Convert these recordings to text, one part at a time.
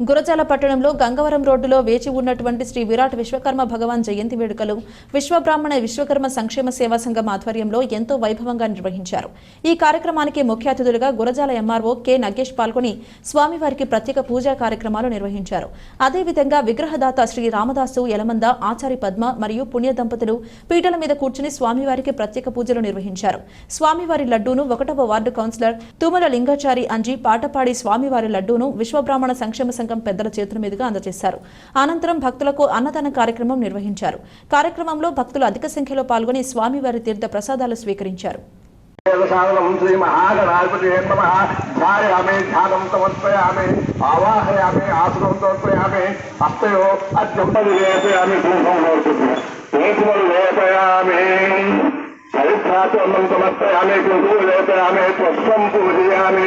గురజాల పట్టణంలో గంగవరం రోడ్డులో వేచి ఉన్నటువంటి శ్రీ విరాట్ విశ్వకర్మ భగవాన్ జయంతి వేడుకలు విశ్వబ్రాహ్మణ విశ్వకర్మ సంక్షేమ సేవా సంఘం ఆధ్వర్యంలో ఎంతో వైభవంగా నిర్వహించారు. ఈ కార్యక్రమానికి ముఖ్య అతిథులుగా గురజాల ఎంఆర్ఓ కె నగేష్ పాల్గొని స్వామివారికి ప్రత్యేక పూజా కార్యక్రమాలు నిర్వహించారు. అదేవిధంగా విగ్రహదాత శ్రీ రామదాసు యలమంద ఆచారి పద్మ మరియు పుణ్య దంపతులు పీటల మీద కూర్చుని స్వామివారికి ప్రత్యేక పూజలు నిర్వహించారు. స్వామివారి లడ్డూను ఒకటవ వార్డు కౌన్సిలర్ తుమల లింగాచారి అంజి పాటపాడి స్వామివారి లడ్డూను విశ్వబ్రాహ్మణ సంక్షేమ సంఘం పెద్దల చేతుల మీదుగా అందజేశారు. అనంతరం భక్తులకు అన్నదాన కార్యక్రమం నిర్వహించారు. కార్యక్రమంలో భక్తులు అధిక సంఖ్యలో పాల్గొని స్వామివారి తీర్థ ప్రసాదాలు స్వీకరించారు. సాధనం శ్రీ మహాగణాధిపతి నమ ధ్యాయామి ధ్యానం సమర్పయామి ఆవాహయామి ఆసనం సమర్పయామి హస్తయో అత్యంపది వేపయామి కుంకుమ కుంకుమలు వేపయామి చరిత్రాచరణం సమర్పయామి కుంకుమ వేపయామి పుష్పం పూజయామి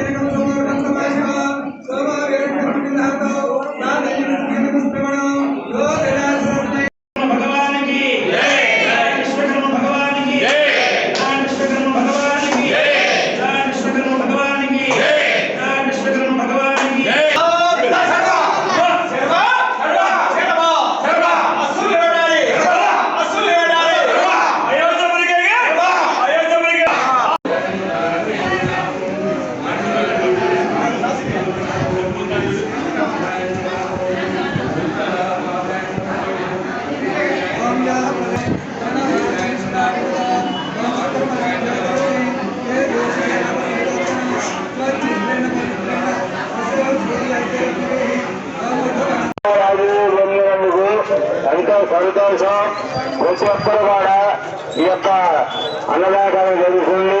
ఎంతో సంతోషం ప్రతి ఒక్కరు కూడా ఈ యొక్క అన్నదానం జరుగుతుంది.